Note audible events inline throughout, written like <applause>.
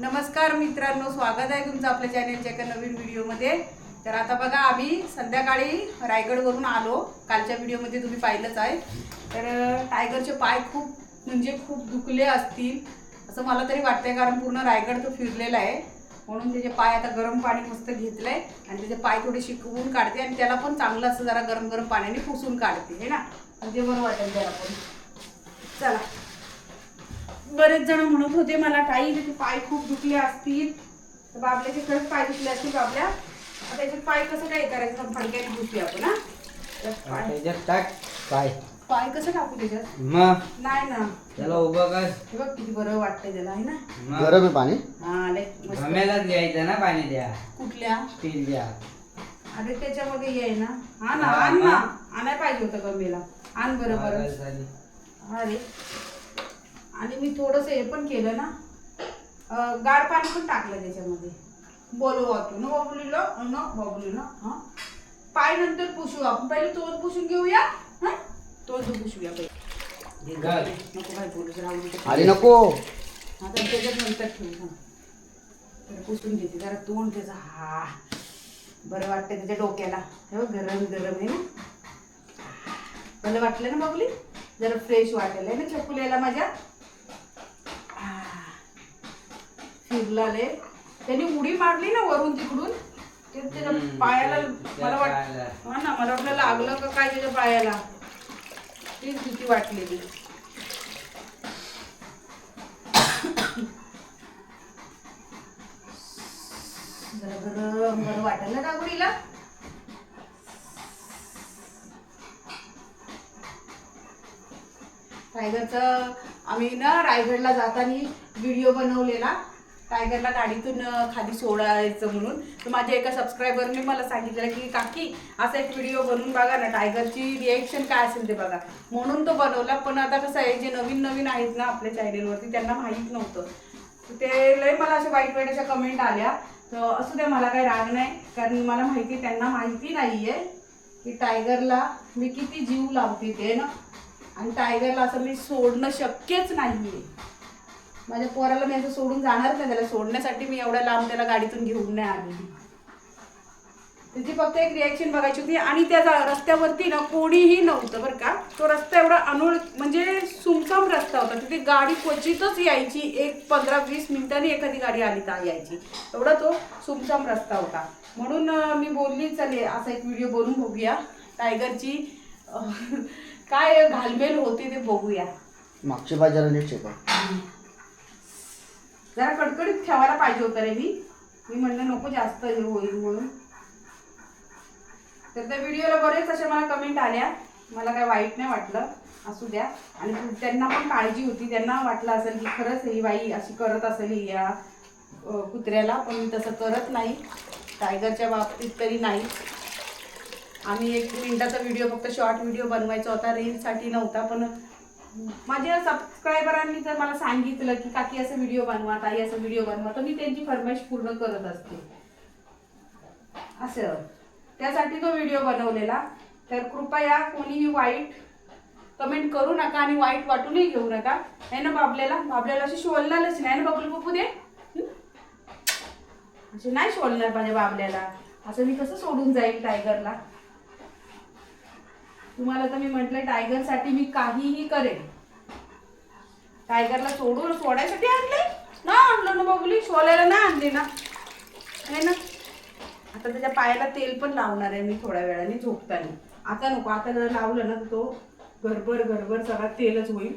नमस्कार मित्रांनो स्वागत आहे तुमचं आपल्या चॅनलच्या एका नवीन व्हिडिओमध्ये तर आता बघा आम्ही संध्याकाळी रायगडवरून आलो. कालच्या व्हिडिओमध्ये तुम्ही पाहिलंच आहे. तर टायगरचे पाय खूप म्हणजे खूप दुखले असतील असं मला तरी वाटतंय कारण पूर्ण रायगड तो फिरलेला आहे. म्हणून त्याचे पाय आता गरम पाणी मस्त घेतलंय आणि त्याचे पाय थोडे शिकवून काढते आणि त्याला पण चांगलं असं जरा गरम गरम पाण्याने पुसून काढते हे ना? म्हणजे बरं वाटेल त्याला पण. चला. बरेच जण म्हणत होते मला ताई त्याचे पाय खूप दुखले असतील. तर बाबल्याचे खरंच पाय दुखले असतील बाबल्या. आता त्याचे पाय कसं काय करायचं? फडक्याने पुसूया आपण हा? तर पाय. त्याच्यात टाक काय पाय कसं टाकू त्याच्यात? मग? नाही ना. त्याला उभं कर. हे बघ किती बरं वाटतंय त्याला आहे ना? मग? गरम आहे पाणी? हा लय मस्त. गमेलाच घ्यायचं ना पाणी द्या कुठल्या? स्टील द्या. अरे त्याच्यामध्ये ये ना. हा ना हा, आण ना. हा. आणाय पाहिजे होतं गमेला आण बरं बरं. पागल झाली. अरे. आणि मी थोडस हे पण केलं ना गार पाणी पण टाकलं त्याच्यामध्ये. बोलू वाटू. ना बाबुलीला ना बाबुलीला हा? पाय नंतर पुसू आपण. पहिले तोंड पुसून घेऊया हा? तोंड पुसूया पहिले. नको नको. आता त्याच्यात नंतर ठेवू पुसून घेते. जरा तोंड त्याचा हा. बरं वाटतं त्याच्या डोक्याला. हे बघ गरम गरम आहे ना? मला वाटलं ना बाबुली? जरा फ्रेश वाटेल आहे ना चकुल्याला माझ्या? फिरला लय त्यांनी उडी मारली ना वरून तिकडून. ते त्याच्या पायाला मला वाट. हा ना मला वाटलं लागलं का काय त्याच्या पायाला. तीच भीती वाटलेली. जरा गरम बरं वाटेल ना दागुडीला टायगरचं आम्ही ना रायगडला जाताना व्हिडिओ बनवलेला. टायगरला गाडीतून खाली सोडायचं म्हणून. तर माझ्या एका सबस्क्रायबरने मला सांगितलेलं की काकी असा एक व्हिडिओ बनवून बघा ना टायगरची रिॲक्शन काय असेल ते बघा. म्हणून तो बनवला पण आता कसं आहे जे नवीन नवीन आहेत ना आपल्या चॅनेलवरती त्यांना माहीत नव्हतं. ते लय मला अशा वाईट वाईट अशा कमेंट आल्या. तर असू द्या मला काही राग नाही कारण मला माहिती आहे, त्यांना माहिती नाही आहे की टायगरला मी किती जीव लावते ते ना. आणि टायगरला असं मी सोडणं शक्यच नाही आहे माझ्या पोराला मी असं सोडून जाणार नाही त्याला. सोडण्यासाठी मी एवढ्या लांब त्याला गाडीतून घेऊन नाही आली. त्याची फक्त एक रिॲक्शन बघायची होती आणि त्याचा रस्त्यावरती ना कोणीही नव्हतं बरं का. तो रस्ता एवढा अनोळ म्हणजे सुमसाम रस्ता होता. तिथे गाडी क्वचितच यायची. एक पंधरा वीस मिनिटांनी एखादी गाडी आली तर यायची. एवढा तो सुमसाम रस्ता होता. म्हणून मी बोलली चले असा एक व्हिडिओ बनवून बघूया. टायगरची <laughs> काय घालमेल होते ते बघूया. मागचे पाय जरा नीट जरा कडकडीत ठेवायला पाहिजे होतं रे मी. मी म्हणलं नको जास्त हे होईल म्हणून. तर त्या व्हिडिओला बरेच अशा मला कमेंट आल्या. मला काय वाईट नाही वाटलं. असू द्या. आणि त्यांना पण काळजी होती. त्यांना वाटलं असेल की खरंच ही बाई अशी करत असेल या कुत्र्याला. पण मी तसं करत नाही. टायगरच्या बाबतीत तरी नाही. आम्ही एक मिनटाचा व्हिडिओ फक्त शॉर्ट व्हिडिओ बनवायचा होता. रीलसाठी नव्हता. पण माझ्या सबस्क्रायबरांनी जर मला सांगितलं की काकी असं व्हिडिओ बनवा ताई असं व्हिडिओ बनवा तर मी त्यांची फरमाईश पूर्ण करत असते. असं. त्यासाठी तो व्हिडिओ बनवलेला. तर कृपया कोणीही वाईट कमेंट करू नका आणि वाईट वाटूनही घेऊ नका. नाही ना बाबल्याला बाबल्याला अशी शोलणारच नाही. ना बबलू पप्पू दे? असे नाही शोलणार माझ्या बाबल्याला. असं मी कसं सोडून जाईल टायगरला तुम्हाला तर मी म्हटलं टायगरसाठी मी काहीही करेन. टायगरला सोडून सोडायसाठी आणले ना आणलं ना बघली शोलायला ना आणले ना? आहे ना? आता त्याच्या पायाला तेल पण लावणार आहे मी थोड्या वेळाने झोपताना. आता नको आता जर लावलं ना तो गरबर गरबर सगळा तेलच होईल.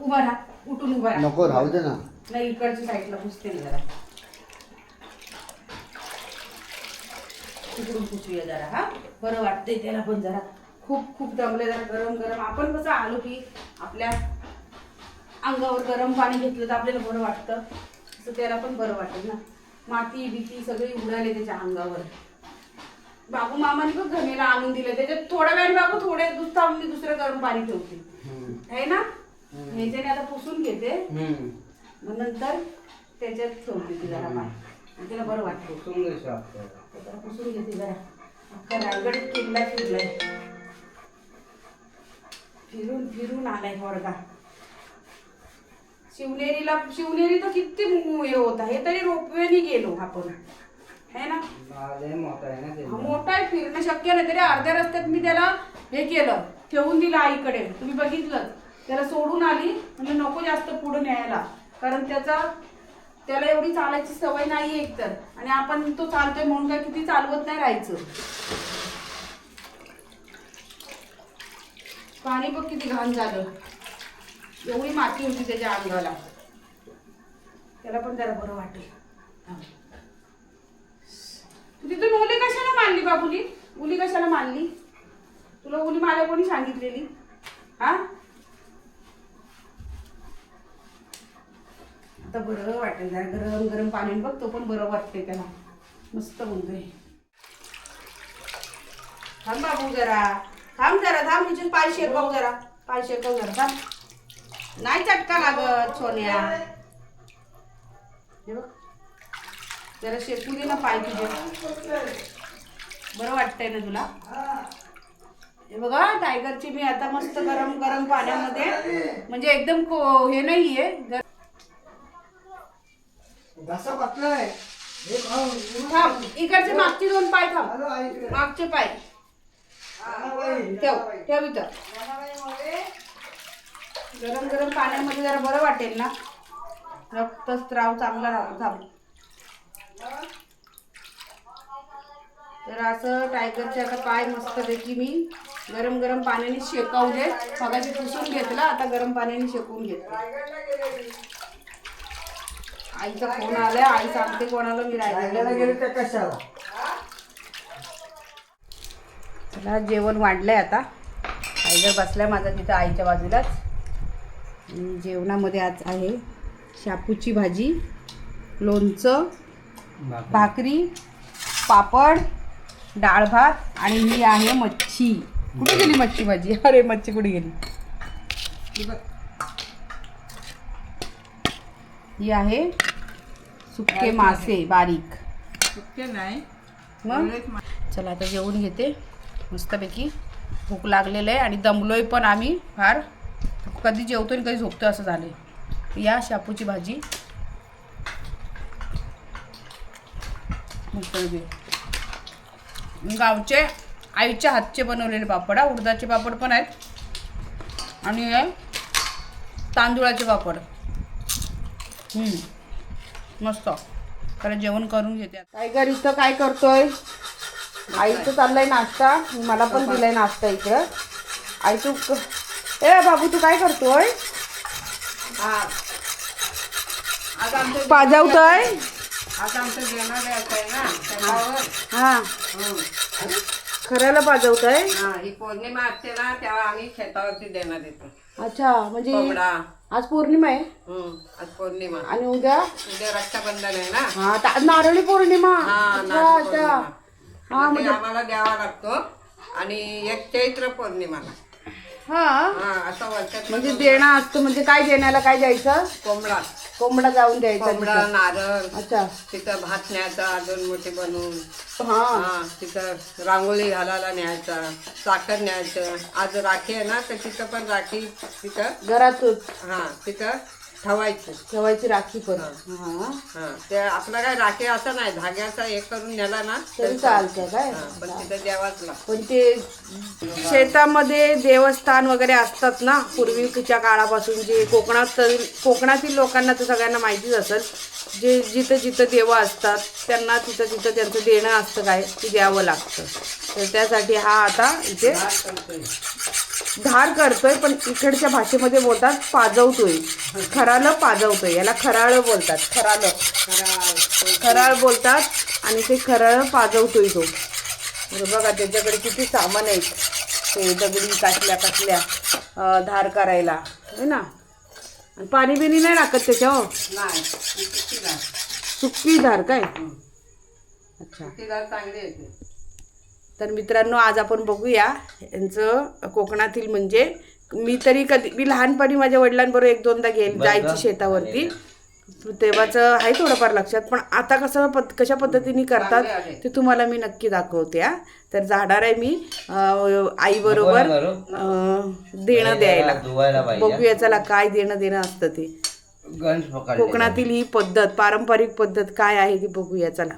उभा राहा उठून उभा राहा. नको राहू दे ना. नाही इकडच्या साईडला पुसते ना जरा. तिकडून पुसूया जरा हा? बरं वाटतंय त्याला पण जरा. खूप खूप दमले जरा गरम गरम. आपण कसं आलो की आपल्या अंगावर गरम पाणी घेतलं तर आपल्याला बरं वाटतं. तसं त्याला पण बरं वाटेल ना. माती बिती सगळी उडाले त्याच्या अंगावर. बाबू मामाने बघ घमेला आणून दिलं. त्याच्यात थोड्या वेळाने बाबू थोडे दुसरा मी दुसरं गरम पाणी ठेवते. आहे ना? ह्याच्याने आता पुसून घेते. मग नंतर त्याच्यात ठेवते ती जरा पाय आणि तिला बरं वाटतं. जरा पुसून घेते जरा. अख्खा रायगड किल्ला फिरलाय. फिरून फिरून आलाय शिवनेरीला शिवनेरी तर किती हे होता हे तरी रोपवेने गेलो आपण. है ना? मोठा आहे ना ते. हा मोठा आहे फिरणं शक्य नाही. तरी अर्ध्या रस्त्यात मी त्याला हे केलं. ठेवून दिलं आईकडे. तुम्ही बघितलं त्याला सोडून आली. म्हणजे नको जास्त पुढे न्यायला. कारण त्याचा त्याला एवढी चालायची सवय नाही एकतर. आणि आपण तो चालतोय म्हणून काय किती चालवत नाही राहायचं. पाणी बघ किती घाण झालं. एवढी माती होती त्याच्या अंगाला. त्याला पण जरा बरं वाटेल. तू तिथून उली कशाला मानली बाबुली? उली कशाला मानली? तुला उली मला कोणी सांगितलेली? हा? आता बरं वाटेल जरा गरम गरम पाणी बघ तो पण बरं वाटते त्याला. मस्त बोलतोय. थांब बाबू जरा. थांब जरा थांब तुझे पाय शेकव जरा. पाय शेकव जरा थांब. नाही चटका लागत सोन्या. हे बघ. जरा शेकू दे ना पाय तुझे. बरं वाटतंय ना तुला? हे बघा टायगरची मी आता मस्त गरम गरम पाण्यामध्ये म्हणजे एकदम को- हे नाहीये आहे घसा बसलाय. थांब इकडचे मागचे दोन पाय थांब. मागचे पाय. ठेव ठेव इथं. गरम गरम पाण्यामध्ये जरा बरं वाटेल ना? रक्तस्राव चांगला राहतो थांब. तर असं टायगरचे आता पाय मस्तपैकी मी गरम गरम पाण्याने शेकवले. मगाशी पुसून घेतला आता गरम पाण्याने शेकवून घेतलं. आईचा फोन आलाय आई सांगते कोणाला मी राहिलेला गेले. तर कशाला? चला जेवण वाढलंय आता. टायगर बसलाय माझा तिथं आईच्या बाजूलाच. जेवणामध्ये आज आहे शापूची भाजी लोणचं. भाकरी. पापड डाळ भात आणि ही आहे मच्छी. कुठे गेली मच्छी भाजी? <laughs> अरे मच्छी कुठे गेली? ही बघ. ही आहे सुके मासे बारीक. मग? चला आता जेवून घेते. मस्तपैकी भूक लागलेलं आहे आणि दमलोय पण आम्ही फार. कधी जेवतो आणि कधी झोपतो असं झालंय. या शापूची भाजी. गावचे आईच्या हातचे बनवलेले पापड हा. उडदाचे पापड पण आहेत. आणि तांदूळाचे पापड. हम्म. मस्त. खरं जेवण करून घेते टायगर इथं काय करतोय? आईचं चाललंय नाश्ता. मला पण दिलाय नाश्ता इकडं. आई तू ए बाबू तू काय करतोय? पाजावतोय? आता आमचं जेवण द्यायचं आहे ना त्याच्यावर हा. खऱ्याला पाजवतोय? हा ही पौर्णिमा असते ना तेव्हा आम्ही शेतावरती देणार येतो अच्छा म्हणजे कोंबडा. आज पौर्णिमा आहे? हम्म, आज पौर्णिमा. आणि उद्या? उद्या रक्षाबंधन आहे ना. हा नारळी पौर्णिमा. हा अच्छा नारळी अच्छा. पौर्णिमा. हा मग ते म्हणजे आम्हाला द्यावा लागतो. आणि एक चैत्र पौर्णिमाला. हा. हा असं वर्षात म्हणजे देणं असतं म्हणजे काय देण्याला काय द्यायचं? कोंबडा. कोंबडा जाऊन द्यायचा कोंबडा तिथं. नारळ. अच्छा. तिथं भात न्यायचा दोन मोठे बनवून. हा. हा तिथं रांगोळी घालायला न्यायचा साखर न्यायचं. आज राखी आहे ना तर तिथं पण राखी तिथं. घरातच हा तिथं ठेवायची. ठेवायची राखी पण. हा. हा. ते आपलं काय राखी असं नाही धाग्याचा हे करून नेला ना तरी चालतं काय? हा, पण तिथं द्यावाच लागतं पण ते शेतामध्ये देवस्थान वगैरे असतात ना पूर्वीच्या काळापासून जे कोकणात कोकणातील लोकांना तर सगळ्यांना माहितीच असेल जे जिथं जिथं देव असतात त्यांना तिथं तिथं त्यांचं देणं असतं काय ते द्यावं लागतं. तर त्यासाठी हा आता इथे धार करतोय पण इकडच्या भाषेमध्ये बोलतात पाजवतोय. खरालं पाजवतोय. याला खराळ बोलतात. खरालं. खराळ बोलतात आणि ते खराळ पाजवतोय तो. बघा त्याच्याकडे किती सामान आहेत. ते दगडी काटल्या काटल्या धार करायला है ना? आणि पाणी बिनी नाही टाकत त्याच्यावर दार सुकी धार. काय? अच्छा. चांगली येते तर मित्रांनो आज आपण बघूया. यांचं कोकणातील म्हणजे मी तरी कधी मी लहानपणी माझ्या वडिलांबरोबर एक दोनदा गे जायची शेतावरती. तेव्हाच आहे थोडंफार लक्षात पण आता कसं पद कशा पद्धतीने करतात ते तुम्हाला मी नक्की दाखवते हा. तर जाणार आहे मी आई बरोबर नको ना करू. देणं द्यायला. बघूया चला काय देणं देणं असतं ते. कोकणातील ही पद्धत पारंपरिक पद्धत काय आहे ती बघूया चला.